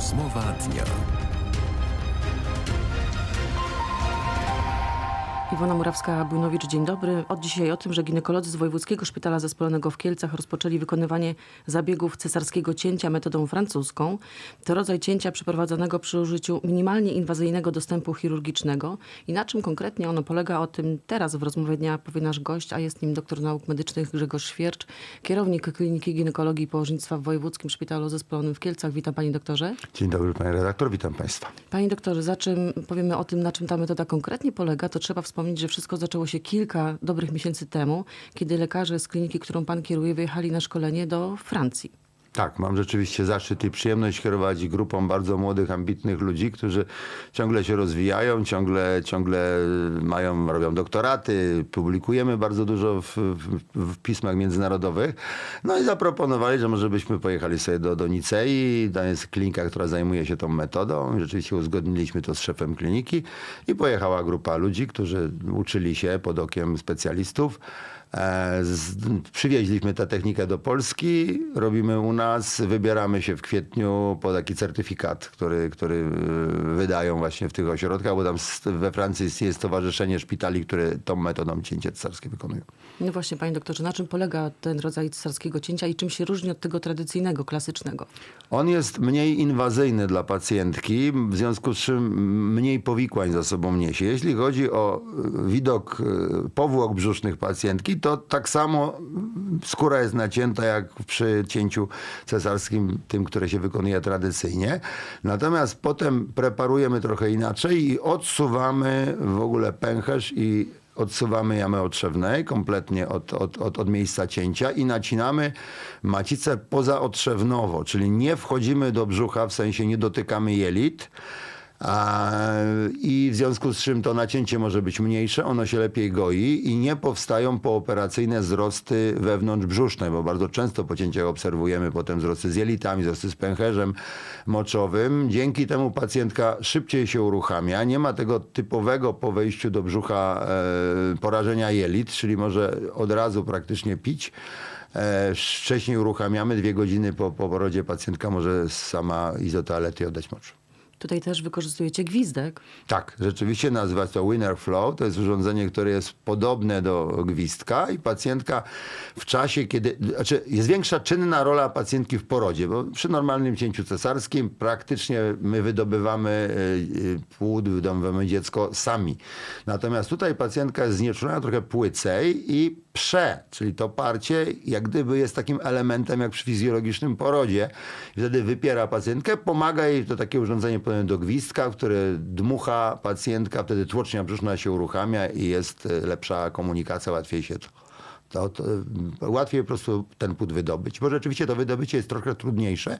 Rozmowa dnia. Iwona Murawska-Bujnowicz, dzień dobry. Od dzisiaj o tym, że ginekolodzy z Wojewódzkiego Szpitala Zespolonego w Kielcach rozpoczęli wykonywanie zabiegów cesarskiego cięcia metodą francuską. To rodzaj cięcia przeprowadzanego przy użyciu minimalnie inwazyjnego dostępu chirurgicznego. I na czym konkretnie ono polega, o tym teraz w rozmowie dnia powie nasz gość, a jest nim doktor nauk medycznych Grzegorz Świercz, kierownik Kliniki Ginekologii i Położnictwa w Wojewódzkim Szpitalu Zespolonym w Kielcach. Witam panie doktorze. Dzień dobry panie redaktor, witam państwa. Panie doktorze, za czym powiemy o tym, na czym ta metoda konkretnie polega, to trzeba wspomnieć, że wszystko zaczęło się kilka dobrych miesięcy temu, kiedy lekarze z kliniki, którą pan kieruje, wyjechali na szkolenie do Francji. Tak, mam rzeczywiście zaszczyt i przyjemność kierować grupą bardzo młodych, ambitnych ludzi, którzy ciągle się rozwijają, ciągle, ciągle mają, robią doktoraty, publikujemy bardzo dużo w, w, w pismach międzynarodowych. No i zaproponowali, że może byśmy pojechali sobie do, do Nicei, to jest klinika, która zajmuje się tą metodą. Rzeczywiście uzgodniliśmy to z szefem kliniki i pojechała grupa ludzi, którzy uczyli się pod okiem specjalistów. E, z, przywieźliśmy tę technikę do Polski, robimy u nas, wybieramy się w kwietniu po taki certyfikat, który, który e, wydają właśnie w tych ośrodkach, bo tam we Francji istnieje stowarzyszenie szpitali, które tą metodą cięcie cesarskie wykonują. No właśnie, panie doktorze, na czym polega ten rodzaj cesarskiego cięcia i czym się różni od tego tradycyjnego, klasycznego? On jest mniej inwazyjny dla pacjentki, w związku z czym mniej powikłań za sobą niesie. Jeśli chodzi o e, widok powłok brzusznych pacjentki, to tak samo skóra jest nacięta jak przy cięciu cesarskim, tym, które się wykonuje tradycyjnie. Natomiast potem preparujemy trochę inaczej i odsuwamy w ogóle pęcherz i odsuwamy jamę otrzewnej kompletnie od, od, od, od miejsca cięcia i nacinamy macicę pozaotrzewnowo, czyli nie wchodzimy do brzucha, w sensie nie dotykamy jelit. I w związku z czym to nacięcie może być mniejsze, ono się lepiej goi i nie powstają pooperacyjne wzrosty wewnątrzbrzuszne, bo bardzo często po cięciach obserwujemy potem wzrosty z jelitami, wzrosty z pęcherzem moczowym. Dzięki temu pacjentka szybciej się uruchamia, nie ma tego typowego po wejściu do brzucha e, porażenia jelit, czyli może od razu praktycznie pić. E, wcześniej uruchamiamy, dwie godziny po, po porodzie pacjentka może sama izotoalety oddać mocz. Tutaj też wykorzystujecie gwizdek. Tak, rzeczywiście nazywa to Winner Flow. To jest urządzenie, które jest podobne do gwizdka i pacjentka w czasie, kiedy... Znaczy jest większa czynna rola pacjentki w porodzie, bo przy normalnym cięciu cesarskim praktycznie my wydobywamy y, y, płód, wydobywamy dziecko sami. Natomiast tutaj pacjentka jest znieczulona trochę płycej i prze, czyli to parcie jak gdyby jest takim elementem jak przy fizjologicznym porodzie. Wtedy wypiera pacjentkę, pomaga jej to takie urządzenie podobne do gwizdka, które dmucha pacjentka, wtedy tłocznia brzuszna się uruchamia i jest e, lepsza komunikacja, łatwiej się to, to, to e, łatwiej po prostu ten płód wydobyć. Bo rzeczywiście to wydobycie jest trochę trudniejsze,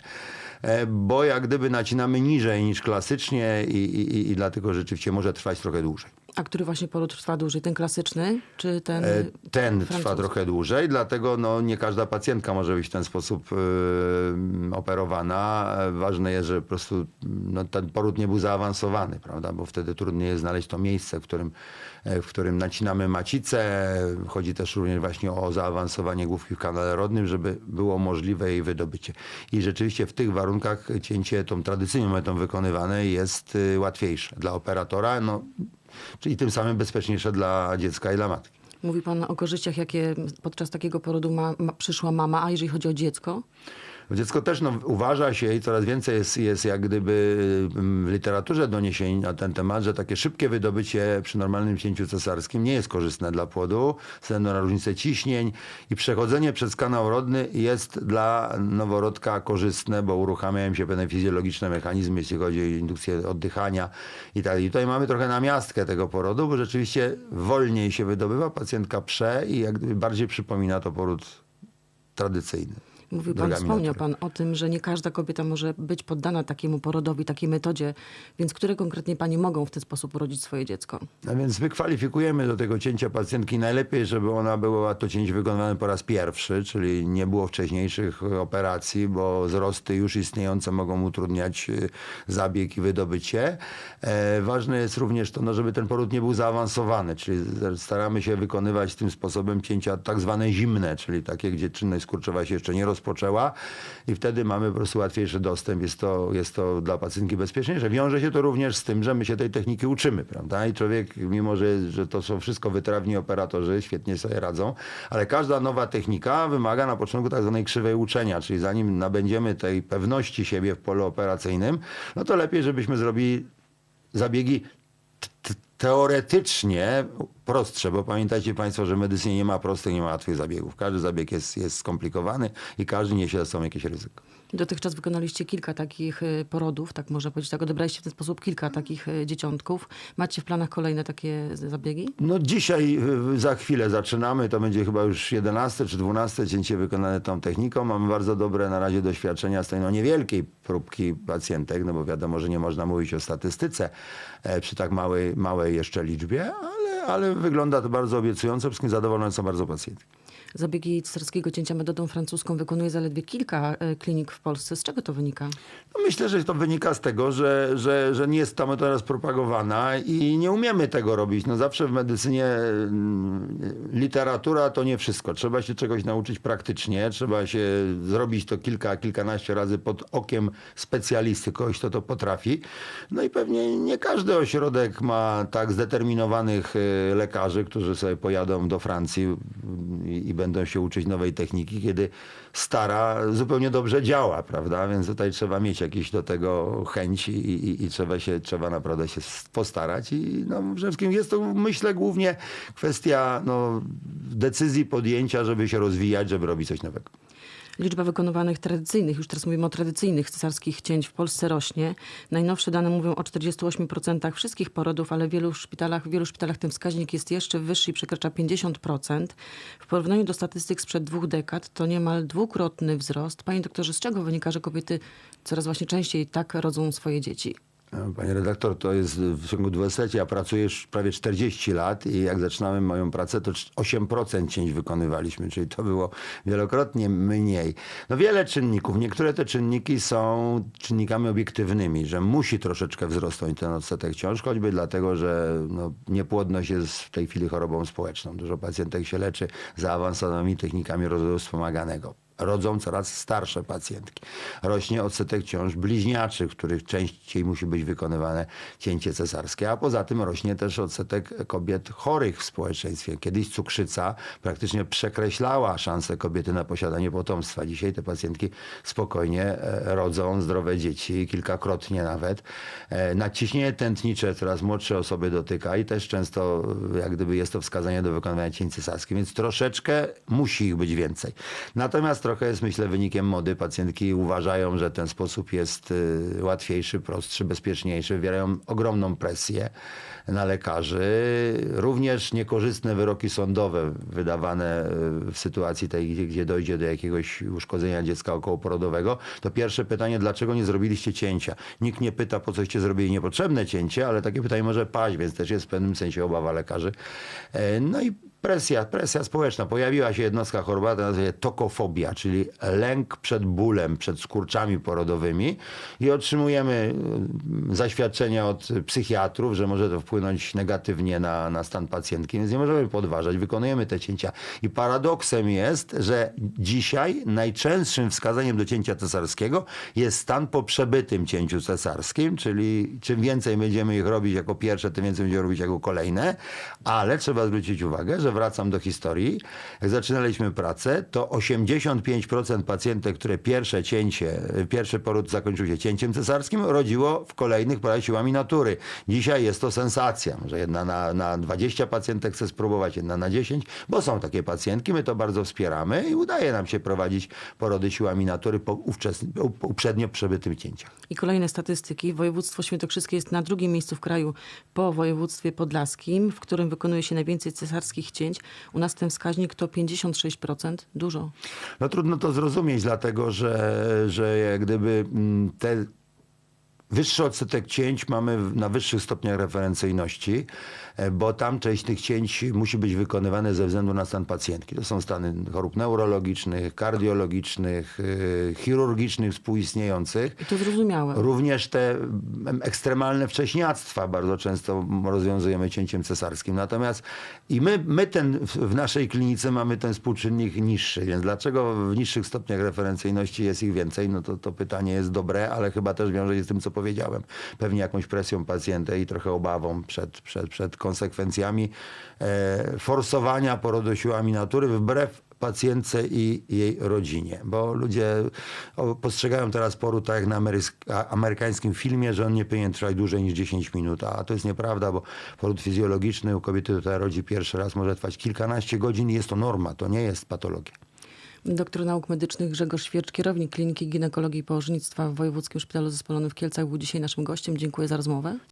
e, bo jak gdyby nacinamy niżej niż klasycznie i, i, i dlatego rzeczywiście może trwać trochę dłużej. A który właśnie poród trwa dłużej? Ten klasyczny, czy ten E, Ten trwa francuski? trochę dłużej, dlatego no, nie każda pacjentka może być w ten sposób e, operowana. E, Ważne jest, że po prostu no, ten poród nie był zaawansowany, prawda? bo wtedy trudniej jest znaleźć to miejsce, w którym, e, w którym nacinamy macicę. Chodzi też również właśnie o zaawansowanie główki w kanale rodnym, żeby było możliwe jej wydobycie. I rzeczywiście w tych warunkach cięcie tą tradycyjną metodą wykonywane jest e, łatwiejsze dla operatora, no, czyli tym samym bezpieczniejsze dla dziecka i dla matki. Mówi pan o korzyściach, jakie podczas takiego porodu ma, ma, przyszła mama, a jeżeli chodzi o dziecko? Dziecko też no, uważa się i coraz więcej jest, jest jak gdyby mm, w literaturze doniesień na ten temat, że takie szybkie wydobycie przy normalnym cięciu cesarskim nie jest korzystne dla płodu, ze na różnicę ciśnień i przechodzenie przez kanał rodny jest dla noworodka korzystne, bo uruchamiają się pewne fizjologiczne mechanizmy, jeśli chodzi o indukcję oddychania i tak. I tutaj mamy trochę namiastkę tego porodu, bo rzeczywiście wolniej się wydobywa, pacjentka prze i jak bardziej przypomina to poród tradycyjny. Mówił pan, wspomniał natury. pan o tym, że nie każda kobieta może być poddana takiemu porodowi, takiej metodzie, więc które konkretnie pani mogą w ten sposób urodzić swoje dziecko? No więc my kwalifikujemy do tego cięcia pacjentki najlepiej, żeby ona była to cięcie wykonywane po raz pierwszy, czyli nie było wcześniejszych operacji, bo wzrosty już istniejące mogą utrudniać y, zabieg i wydobycie. E, ważne jest również to, no, żeby ten poród nie był zaawansowany, czyli staramy się wykonywać tym sposobem cięcia tak zwane zimne, czyli takie, gdzie czynność skurczowa się jeszcze nie rozpoczęła rozpoczęła i wtedy mamy po prostu łatwiejszy dostęp. Jest to, jest to dla pacjentki bezpieczniejsze. Wiąże się to również z tym, że my się tej techniki uczymy, prawda? I człowiek, mimo że, że to są wszystko wytrawni operatorzy, świetnie sobie radzą, ale każda nowa technika wymaga na początku tak zwanej krzywej uczenia, czyli zanim nabędziemy tej pewności siebie w polu operacyjnym, no to lepiej, żebyśmy zrobili zabiegi teoretycznie prostsze, bo pamiętajcie Państwo, że w medycynie nie ma prostych, nie ma łatwych zabiegów. Każdy zabieg jest, jest skomplikowany i każdy niesie ze sobą jakieś ryzyko. Dotychczas wykonaliście kilka takich y, porodów, tak można powiedzieć, tak odebraliście w ten sposób kilka takich y, dzieciątków. Macie w planach kolejne takie z- zabiegi? No dzisiaj y, za chwilę zaczynamy, to będzie chyba już 11 czy 12 cięcie wykonane tą techniką. Mamy bardzo dobre na razie doświadczenia z tej no, niewielkiej próbki pacjentek, no bo wiadomo, że nie można mówić o statystyce e, przy tak małej, małej jeszcze liczbie, ale, ale wygląda to bardzo obiecująco, wszystkim zadowolone są bardzo pacjentki. Zabiegi cesarskiego cięcia metodą francuską wykonuje zaledwie kilka y, klinik w Polsce. Z czego to wynika? No myślę, że to wynika z tego, że, że, że nie jest ta metoda propagowana i nie umiemy tego robić. No zawsze w medycynie mm, literatura to nie wszystko. Trzeba się czegoś nauczyć praktycznie, trzeba się zrobić to kilka, kilkanaście razy pod okiem specjalisty, kogoś, kto to potrafi. No i pewnie nie każdy ośrodek ma tak zdeterminowanych y, lekarzy, którzy sobie pojadą do Francji i, i będą się uczyć nowej techniki, kiedy stara zupełnie dobrze działa, prawda? Więc tutaj trzeba mieć jakieś do tego chęć i, i, i trzeba się, trzeba naprawdę się postarać i no, przede wszystkim jest to, myślę, głównie kwestia no, decyzji podjęcia, żeby się rozwijać, żeby robić coś nowego. Liczba wykonywanych tradycyjnych, już teraz mówimy o tradycyjnych cesarskich cięć w Polsce rośnie. Najnowsze dane mówią o 48% wszystkich porodów, ale w wielu szpitalach, w wielu szpitalach ten wskaźnik jest jeszcze wyższy i przekracza 50%. W porównaniu do statystyk sprzed dwóch dekad to niemal dwukrotny wzrost. Panie doktorze, z czego wynika, że kobiety coraz właśnie częściej tak rodzą swoje dzieci? Panie redaktor, to jest w ciągu dwudziestolecia. Ja pracuję już prawie 40 lat i jak zaczynałem moją pracę, to 8% cięć wykonywaliśmy, czyli to było wielokrotnie mniej. No wiele czynników. Niektóre te czynniki są czynnikami obiektywnymi, że musi troszeczkę wzrosnąć ten odsetek ciąż, choćby dlatego, że no, niepłodność jest w tej chwili chorobą społeczną. Dużo pacjentek się leczy zaawansowanymi technikami rozwoju wspomaganego rodzą coraz starsze pacjentki. Rośnie odsetek ciąż bliźniaczych, w których częściej musi być wykonywane cięcie cesarskie, a poza tym rośnie też odsetek kobiet chorych w społeczeństwie. Kiedyś cukrzyca praktycznie przekreślała szanse kobiety na posiadanie potomstwa. Dzisiaj te pacjentki spokojnie e, rodzą zdrowe dzieci, kilkakrotnie nawet. E, Nadciśnienie tętnicze coraz młodsze osoby dotyka i też często e, jak gdyby jest to wskazanie do wykonywania cięć cesarskich, więc troszeczkę musi ich być więcej. Natomiast trochę jest myślę wynikiem mody. Pacjentki uważają, że ten sposób jest y, łatwiejszy, prostszy, bezpieczniejszy. Wywierają ogromną presję na lekarzy. Również niekorzystne wyroki sądowe wydawane y, w sytuacji tej, gdzie- dojdzie do jakiegoś uszkodzenia dziecka okołoporodowego. To pierwsze pytanie, dlaczego nie zrobiliście cięcia? Nikt nie pyta, po coście zrobili niepotrzebne cięcie, ale takie pytanie może paść, więc też jest w pewnym sensie obawa lekarzy. E, No i Presja, presja społeczna. Pojawiła się jednostka chorobowa, to nazywa się tokofobia, czyli lęk przed bólem, przed skurczami porodowymi i otrzymujemy y, zaświadczenia od psychiatrów, że może to wpłynąć negatywnie na, na stan pacjentki, więc nie możemy podważać. Wykonujemy te cięcia. I paradoksem jest, że dzisiaj najczęstszym wskazaniem do cięcia cesarskiego jest stan po przebytym cięciu cesarskim, czyli czym więcej będziemy ich robić jako pierwsze, tym więcej będziemy robić jako kolejne, ale trzeba zwrócić uwagę, że wracam do historii. Jak zaczynaliśmy pracę, to 85% pacjentek, które pierwsze cięcie, pierwszy poród zakończył się cięciem cesarskim, rodziło w kolejnych poradach siłami natury. Dzisiaj jest to sensacja, że jedna na, na 20 pacjentek chce spróbować, jedna na 10, bo są takie pacjentki, my to bardzo wspieramy i udaje nam się prowadzić porody siłami natury po uprzednio przebytym cięciach. I kolejne statystyki. Województwo świętokrzyskie jest na drugim miejscu w kraju po województwie podlaskim, w którym wykonuje się najwięcej cesarskich cięć. U nas ten wskaźnik to 56%. Dużo. No trudno to zrozumieć, dlatego że, że jak gdyby mm, te Wyższy odsetek cięć mamy na wyższych stopniach referencyjności, e, bo tam część tych cięć musi być wykonywane ze względu na stan pacjentki. To są stany chorób neurologicznych, kardiologicznych, y, chirurgicznych współistniejących. I to zrozumiałe. Również te ekstremalne wcześniactwa bardzo często rozwiązujemy cięciem cesarskim. Natomiast i my, my ten, w- w naszej klinice mamy ten współczynnik niższy, więc dlaczego w niższych stopniach referencyjności jest ich więcej? No to, to pytanie jest dobre, ale chyba też wiąże się z tym, co powiedziałem. Pewnie jakąś presją pacjenta i trochę obawą przed, przed, przed konsekwencjami e, forsowania porodu siłami natury wbrew pacjentce i jej rodzinie, bo ludzie postrzegają teraz poród tak jak na amerykańskim filmie, że on nie powinien trwać dłużej niż 10 minut, a to jest nieprawda, bo poród fizjologiczny u kobiety, która rodzi pierwszy raz może trwać kilkanaście godzin i jest to norma, to nie jest patologia. Doktor nauk medycznych Grzegorz Świercz, kierownik Kliniki Ginekologii i Położnictwa w Wojewódzkim Szpitalu Zespolonym w Kielcach był dzisiaj naszym gościem. Dziękuję za rozmowę.